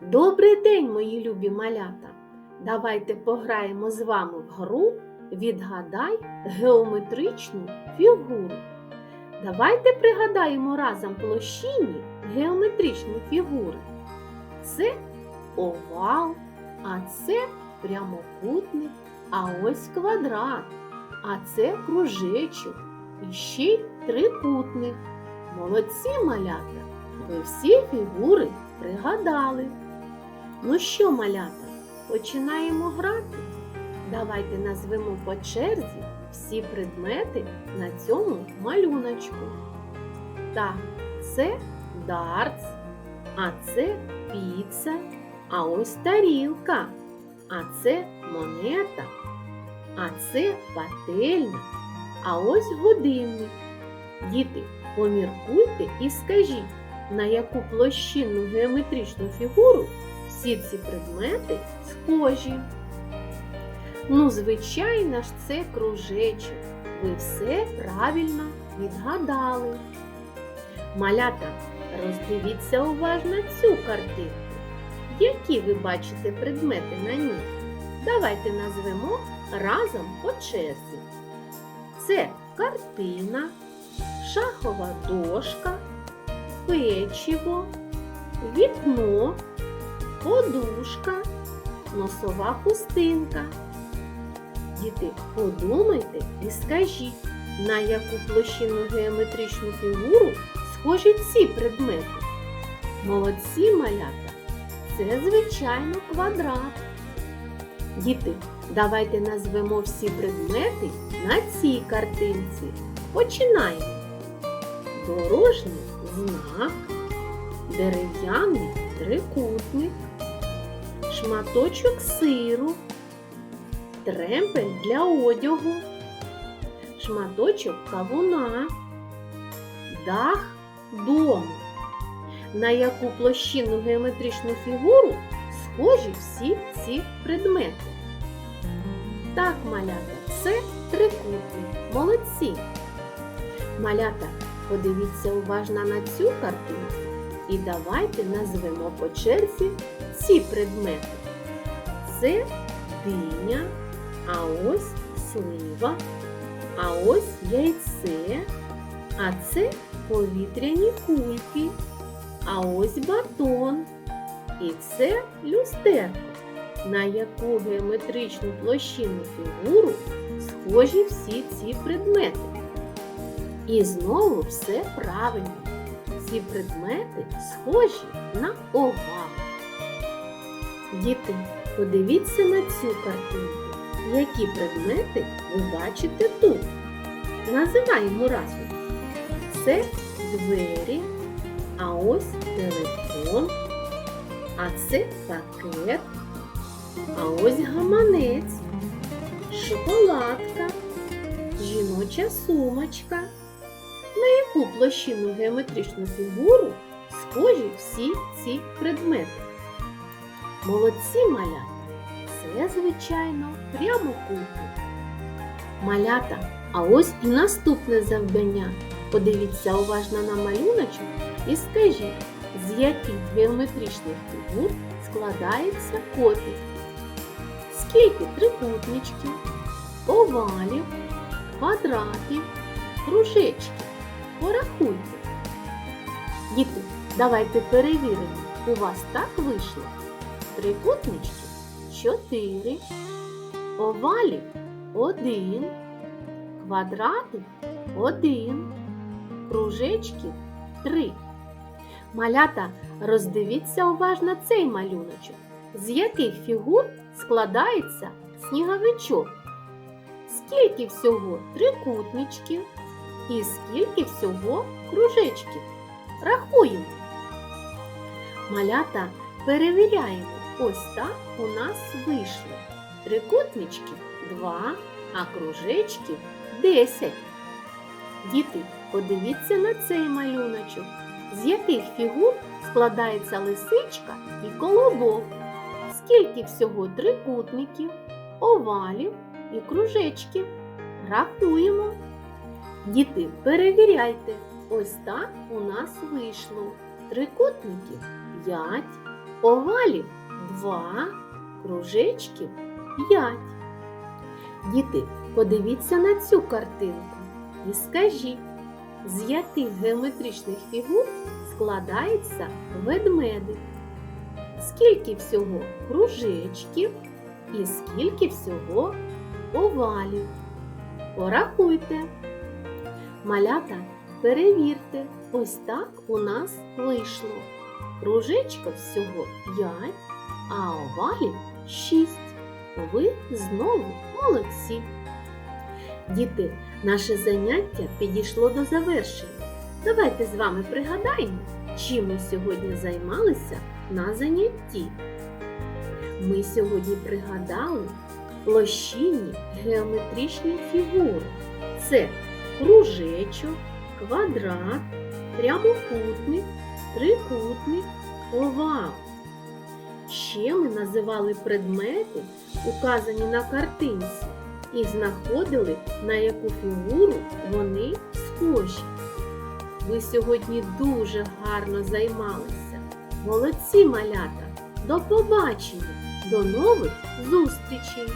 Добрий день, мої любі малята! Давайте пограємо з вами в гру Відгадай геометричну фігуру. Давайте пригадаємо разом площині геометричні фігури. Це овал, а це прямокутник, а ось квадрат, а це кружечок і ще й трикутник. Молодці малята! Ви всі фігури пригадали. Ну що, малята, починаємо грати? Давайте назвемо по черзі всі предмети на цьому малюночку. Так, це дартс, а це піца, а ось тарілка, а це монета, а це пательня, а ось годинник. Діти, поміркуйте і скажіть, на яку площинну геометричну фігуру всі ці предмети схожі. Ну, звичайно ж, це кружечок. Ви все правильно відгадали. Малята, роздивіться уважно цю картинку. Які ви бачите предмети на ній? Давайте назвемо разом по черзі. Це картина, шахова дошка, печиво, вікно, подушка, носова хустинка. Діти, подумайте і скажіть, на яку площину геометричну фігуру схожі ці предмети. Молодці малята, це, звичайно, квадрат. Діти, давайте назвемо всі предмети на цій картинці. Починаємо. Дорожній знак, дерев'яний трикутник, шматочок сиру, тремпель для одягу, шматочок кавуна, дах дому. На яку площину геометричну фігуру схожі всі ці предмети. Так, малята, це трикутник. Молодці. Малята, подивіться уважно на цю картинку і давайте назвемо по черзі ці предмети. Це диня, а ось слива, а ось яйце, а це повітряні кульки, а ось батон. І це люстерко, на яку геометричну площину фігуру схожі всі ці предмети. І знову все правильно. Ці предмети схожі на овал. Діти, подивіться на цю картинку. Які предмети ви бачите тут? Називаємо разом. Це двері, а ось телефон, а це пакет, а ось гаманець, шоколадка, жіноча сумочка. На яку площину геометричну фігуру схожі всі ці предмети? Молодці малята! Це, звичайно, прямокутник. Малята, а ось і наступне завдання. Подивіться уважно на малюночок і скажіть, з яких геометричних фігур складається котик. Скільки трикутничків, овалів, квадратів, кружечків. Порахуйте. Діти, давайте перевіримо. У вас так вийшло? Трикутнички 4, овалів 1, квадратів 1, кружечків 3. Малята, роздивіться уважно цей малюночок. З яких фігур складається сніговичок? Скільки всього трикутничків? І скільки всього кружечків? Рахуємо. Малята перевіряємо. Ось так у нас вийшло. Трикутничків 2, а кружечків 10. Діти, подивіться на цей малюночок. З яких фігур складається лисичка і колобок? Скільки всього трикутників, овалів і кружечків? Рахуємо. Діти, перевіряйте. ось так у нас вийшло. Трикутників 5, овалів 2, кружечків 5. Діти, подивіться на цю картинку і скажіть, з яких геометричних фігур складається ведмедик? Скільки всього кружечків і скільки всього овалів? Порахуйте. Малята, перевірте, ось так у нас вийшло. Кружечка всього 5, а овалів 6. Ви знову молодці. Діти, наше заняття підійшло до завершення. Давайте з вами пригадаємо, чим ми сьогодні займалися на занятті. Ми сьогодні пригадали площинні геометричні фігури. Це кружечок, квадрат, прямокутник, трикутник, овал. Ще ми називали предмети, указані на картинці, і знаходили, на яку фігуру вони схожі. Ви сьогодні дуже гарно займалися. Молодці малята! До побачення! До нових зустрічей!